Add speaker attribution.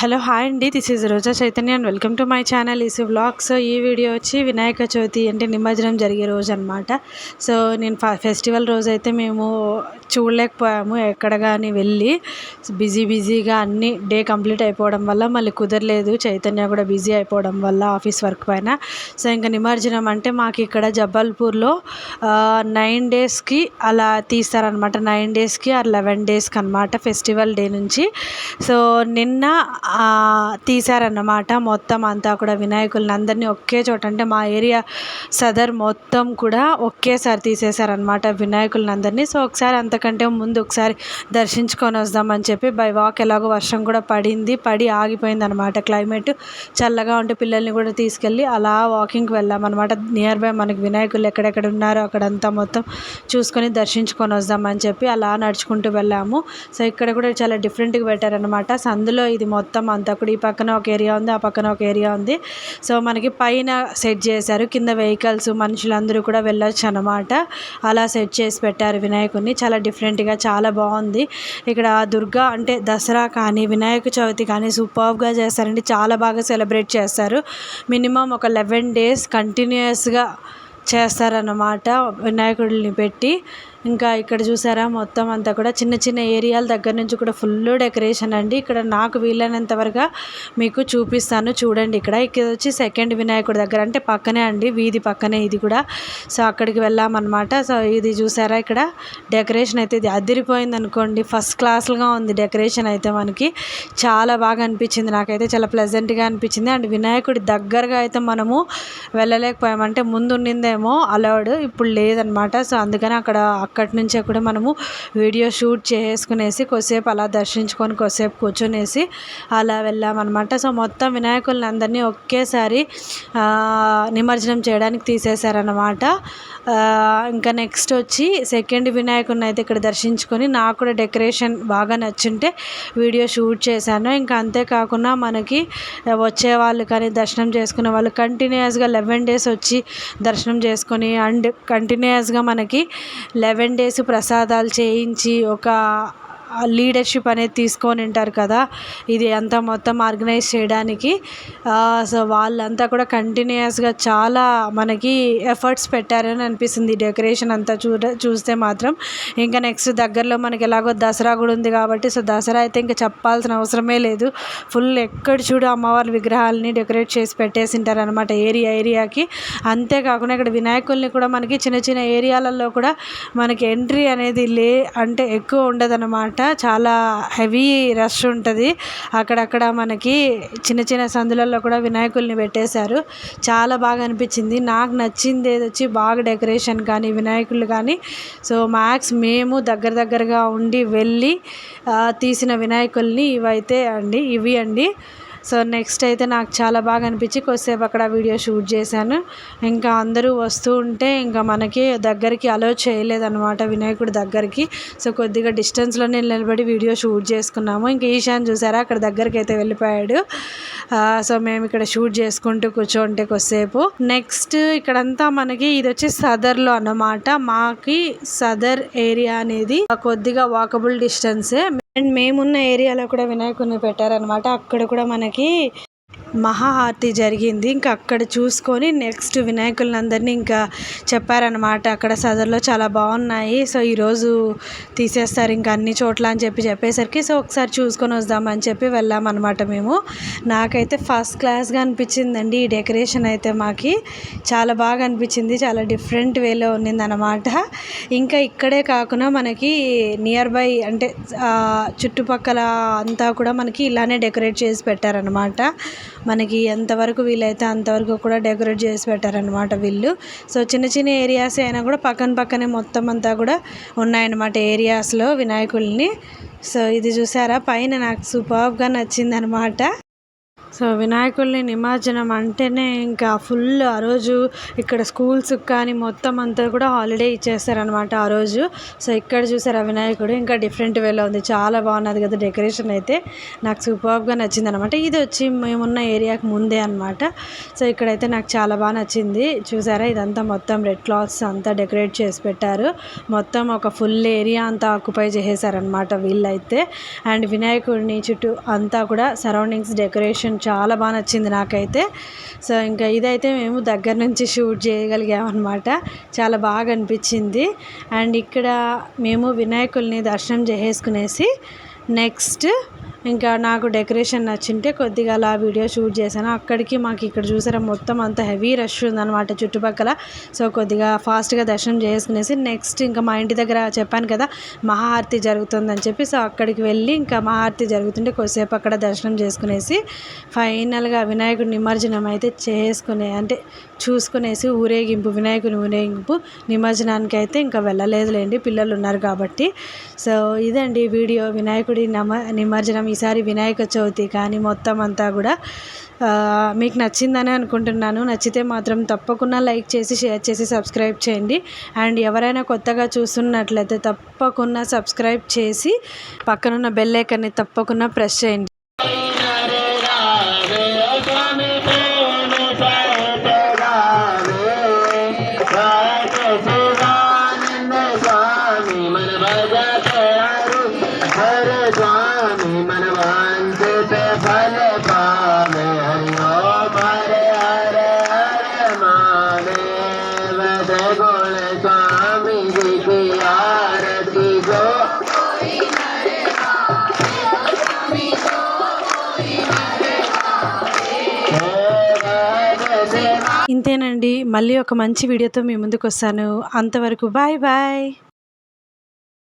Speaker 1: Hello hi అండి. This is Roja Chaitanya and welcome to my channel easy vlogs ఈ video వచ్చి వినాయక చవితి అంటే నిమజ్జనం జరిగే రోజు అనమాట సో నేను ఫెస్టివల్ రోజు అయితే మేము చూడలేకపోయాము ఎక్కడ కానీ వెళ్ళి. బిజీ బిజీగా అన్ని డే కంప్లీట్ అయిపోవడం వల్ల మళ్ళీ కుదరలేదు. చైతన్య కూడా బిజీ అయిపోవడం వల్ల ఆఫీస్ వర్క్ పైన. సో ఇంకా నిమజ్జనం అంటే మాకు ఇక్కడ జబల్పూర్లో నైన్ డేస్కి అలా తీస్తారనమాట నైన్ డేస్కి ఆర్ లెవెన్ డేస్కి అనమాట ఫెస్టివల్ డే నుంచి. సో నిన్న తీశారన్నమాట. మొత్తం అంతా కూడా వినాయకులను అందరినీ ఒకే చోట అంటే మా ఏరియా సదర్ మొత్తం కూడా ఒకేసారి తీసేశారనమాట వినాయకులను అందరినీ. సో ఒకసారి అంతకంటే ముందు ఒకసారి దర్శించుకొని వద్దామని చెప్పి బై వాక్ ఎలాగో వర్షం కూడా పడింది పడి ఆగిపోయింది అనమాట క్లైమేట్ చల్లగా ఉంటే పిల్లల్ని కూడా తీసుకెళ్ళి అలా వాకింగ్కి వెళ్ళామన్నమాట. నియర్ బై మనకి వినాయకులు ఎక్కడెక్కడ ఉన్నారో అక్కడంతా మొత్తం చూసుకొని దర్శించుకొని వద్దామని చెప్పి అలా నడుచుకుంటూ వెళ్ళాము. సో ఇక్కడ కూడా చాలా డిఫరెంట్గా పెట్టారనమాట సందులో ఇది మొత్తం అంతా కూడా ఈ పక్కన ఒక ఏరియా ఉంది ఆ పక్కన ఒక ఏరియా ఉంది. సో మనకి పైన సెట్ చేశారు. కింద వెహికల్స్ మనుషులందరూ కూడా వెళ్ళొచ్చు అనమాట అలా సెట్ చేసి పెట్టారు వినాయకుడిని చాలా డిఫరెంట్గా చాలా బాగుంది. ఇక్కడ దుర్గా అంటే దసరా కానీ వినాయక చవితి కానీ సూపర్గా చేస్తారండి. చాలా బాగా సెలబ్రేట్ చేస్తారు. మినిమం ఒక లెవెన్ డేస్ కంటిన్యూస్గా చేస్తారన్నమాట వినాయకుడిని పెట్టి. ఇంకా ఇక్కడ చూసారా మొత్తం అంతా కూడా చిన్న చిన్న ఏరియాల దగ్గర నుంచి కూడా ఫుల్ డెకరేషన్ అండి. ఇక్కడ నాకు వీలైనంత వరకు మీకు చూపిస్తాను. చూడండి ఇక్కడ. ఇక్కడ వచ్చి సెకండ్ వినాయకుడి దగ్గర అంటే పక్కనే అండి వీధి పక్కనే ఇది కూడా. సో అక్కడికి వెళ్ళామన్నమాట. సో ఇది చూసారా ఇక్కడ? డెకరేషన్ అయితే ఇది అదిరిపోయింది అనుకోండి. ఫస్ట్ క్లాస్గా ఉంది డెకరేషన్ అయితే మనకి. చాలా బాగా అనిపించింది. నాకైతే చాలా ప్లెజెంట్గా అనిపించింది. అండ్ వినాయకుడి దగ్గరగా అయితే మనము వెళ్ళలేకపోయామంటే ముందు ఉండిందేమో అలౌడ్ ఇప్పుడు లేదనమాట సో అందుకని అక్కడ అక్కడి నుంచే కూడా మనము వీడియో షూట్ చేసుకునేసి కొద్దిసేపు అలా దర్శించుకొని కొద్దిసేపు కూర్చునేసి అలా వెళ్ళామన్నమాట. సో మొత్తం వినాయకుల్ని అందరినీ ఒకేసారి నిమజ్జనం చేయడానికి తీసేశారనమాట ఇంకా నెక్స్ట్ వచ్చి సెకండ్ వినాయకుడిని అయితే ఇక్కడ దర్శించుకొని నాకు కూడా డెకరేషన్ బాగా నచ్చుంటే వీడియో షూట్ చేశాను. ఇంకా అంతేకాకుండా మనకి వచ్చే వాళ్ళు కానీ దర్శనం చేసుకునే వాళ్ళు కంటిన్యూస్గా లెవెన్ డేస్ వచ్చి దర్శనం చేసుకొని అండ్ కంటిన్యూస్గా మనకి లెవెన్ డేస్ ప్రసాదాలు చేయించి ఒక లీడర్షిప్ అనేది తీసుకొని ఉంటారు కదా. ఇది అంతా మొత్తం ఆర్గనైజ్ చేయడానికి. సో వాళ్ళంతా కూడా కంటిన్యూస్గా చాలా మనకి ఎఫర్ట్స్ పెట్టారని అనిపిస్తుంది. డెకరేషన్ అంతా చూడ చూస్తే మాత్రం. ఇంకా నెక్స్ట్ దగ్గరలో మనకి ఎలాగో దసరా కూడా ఉంది కాబట్టి సో దసరా అయితే ఇంకా చెప్పాల్సిన అవసరమే లేదు. ఫుల్ ఎక్కడ చూడు అమ్మవారి విగ్రహాలని డెకరేట్ చేసి పెట్టేసి అనమాట ఏరియా ఏరియాకి అంతేకాకుండా ఇక్కడ వినాయకుల్ని కూడా మనకి చిన్న చిన్న ఏరియాలలో కూడా మనకి ఎంట్రీ అనేది లే అంటే ఎక్కువ ఉండదన్నమాట. చాలా హెవీ రష్ ఉంటుంది. అక్కడక్కడ మనకి చిన్న చిన్న సందులలో కూడా వినాయకుల్ని పెట్టేశారు. చాలా బాగా అనిపించింది. నాకు నచ్చింది ఏది వచ్చి బాగా డెకరేషన్ కానీ వినాయకులు కానీ. సో మ్యాక్స్ మేము దగ్గర దగ్గరగా ఉండి వెళ్ళి తీసిన వినాయకుల్ని ఇవైతే అండి ఇవి అండి. సో నెక్స్ట్ అయితే నాకు చాలా బాగా అనిపించి కొద్దిసేపు అక్కడ వీడియో షూట్ చేశాను. ఇంకా అందరూ వస్తూ ఉంటే ఇంకా మనకి దగ్గరికి అలో చేయలేదన్నమాట వినాయకుడి దగ్గరికి. సో కొద్దిగా డిస్టెన్స్లో నేను నిలబడి వీడియో షూట్ చేసుకున్నాము. ఇంకా ఈశాన్ చూసారా? అక్కడ దగ్గరికి అయితే వెళ్ళిపోయాడు సో మేము ఇక్కడ షూట్ చేసుకుంటూ కూర్చోంటే కొద్దిసేపు. నెక్స్ట్ ఇక్కడంతా మనకి ఇది వచ్చి సదర్లో అన్నమాట. మాకి సదర్ ఏరియా అనేది కొద్దిగా వాకబుల్ డిస్టెన్సే అండ్ మేమున్న ఏరియాలో కూడా వినాయకుడిని పెట్టారనమాట అక్కడ కూడా మనకి మహా హారతి జరిగింది. ఇంకా అక్కడ చూసుకొని నెక్స్ట్ వినాయకులని అందరినీ ఇంకా చెప్పారనమాట అక్కడ సదర్లో చాలా బాగున్నాయి. సో ఈరోజు తీసేస్తారు ఇంకా అన్ని చోట్ల అని చెప్పి చెప్పేసరికి సో ఒకసారి చూసుకొని వద్దామని చెప్పి వెళ్ళామన్నమాట మేము. నాకైతే ఫస్ట్ క్లాస్గా అనిపించిందండి ఈ డెకరేషన్ అయితే మాకి. చాలా బాగా అనిపించింది. చాలా డిఫరెంట్ వేలో ఉన్నిందనమాట ఇంకా ఇక్కడే కాకుండా మనకి నియర్ బై అంటే చుట్టుపక్కల అంతా కూడా మనకి ఇలానే డెకరేట్ చేసి పెట్టారనమాట మనకి ఎంతవరకు వీలైతే అంతవరకు కూడా డెకరేట్ చేసి పెట్టారనమాట వీళ్ళు. సో చిన్న చిన్న ఏరియాస్ అయినా కూడా పక్కన పక్కనే మొత్తం అంతా కూడా ఉన్నాయన్నమాట ఏరియాస్లో వినాయకుల్ని. సో ఇది చూసారా? పైన నాకు సూపర్గా నచ్చిందనమాట సో వినాయకుడిని నిమజ్జనం అంటేనే ఇంకా ఫుల్ ఆ రోజు ఇక్కడ స్కూల్స్ కానీ మొత్తం అంతా కూడా హాలిడే ఇచ్చేస్తారనమాట ఆ రోజు. సో ఇక్కడ చూసారా వినాయకుడు? ఇంకా డిఫరెంట్ వేలో ఉంది. చాలా బాగున్నది కదా డెకరేషన్ అయితే. నాకు సూపర్గా నచ్చింది అనమాట ఇది వచ్చి మేమున్న ఏరియాకి ముందే అనమాట సో ఇక్కడైతే నాకు చాలా బాగా నచ్చింది. చూసారా? ఇదంతా మొత్తం రెడ్ క్లాత్స్ అంతా డెకరేట్ చేసి పెట్టారు. మొత్తం ఒక ఫుల్ ఏరియా అంతా ఆక్యుపై చేసేసారనమాట వీళ్ళైతే. అండ్ వినాయకుడిని చుట్టూ అంతా కూడా సరౌండింగ్స్ డెకరేషన్ చాలా బాగా నచ్చింది నాకైతే. సో ఇంకా ఇదైతే మేము దగ్గర నుంచి షూట్ చేయగలిగామన్నమాట. చాలా బాగా అనిపించింది. అండ్ ఇక్కడ మేము వినాయకుల్ని దర్శనం చేసేసుకునేసి నెక్స్ట్ ఇంకా నాకు డెకరేషన్ నచ్చింటే కొద్దిగా అలా వీడియో షూట్ చేశాను. అక్కడికి మాకు ఇక్కడ చూసారా మొత్తం అంత హెవీ రష్ ఉందన్నమాట చుట్టుపక్కల. సో కొద్దిగా ఫాస్ట్గా దర్శనం చేసుకునేసి నెక్స్ట్ ఇంకా మా ఇంటి దగ్గర చెప్పాను కదా మహాఆరతి జరుగుతుందని చెప్పి. సో అక్కడికి వెళ్ళి ఇంకా మహాఆరతి జరుగుతుంటే కొద్దిసేపు అక్కడ దర్శనం చేసుకునేసి ఫైనల్గా వినాయకుడి నిమజ్జనం అయితే చేసుకునే అంటే చూసుకునేసి ఊరేగింపు వినాయకుని ఊరేగింపు నిమజ్జనానికి అయితే ఇంకా వెళ్ళలేదులేండి పిల్లలు ఉన్నారు కాబట్టి. సో ఇదండి వీడియో వినాయకుడి నమ నిమజ్జనం ఈసారి వినాయక చవితి కానీ మొత్తం అంతా కూడా మీకు నచ్చిందని అనుకుంటున్నాను. నచ్చితే మాత్రం తప్పకుండా లైక్ చేసి షేర్ చేసి సబ్స్క్రైబ్ చేయండి. అండ్ ఎవరైనా కొత్తగా చూస్తున్నట్లయితే తప్పకుండా సబ్స్క్రైబ్ చేసి పక్కనున్న బెల్ ఐకన్ని తప్పకుండా ప్రెస్ చేయండి. ఇంతేనండి. మళ్ళీ ఒక మంచి వీడియోతో మీ ముందుకు వస్తాను అంతవరకు బాయ్ బాయ్.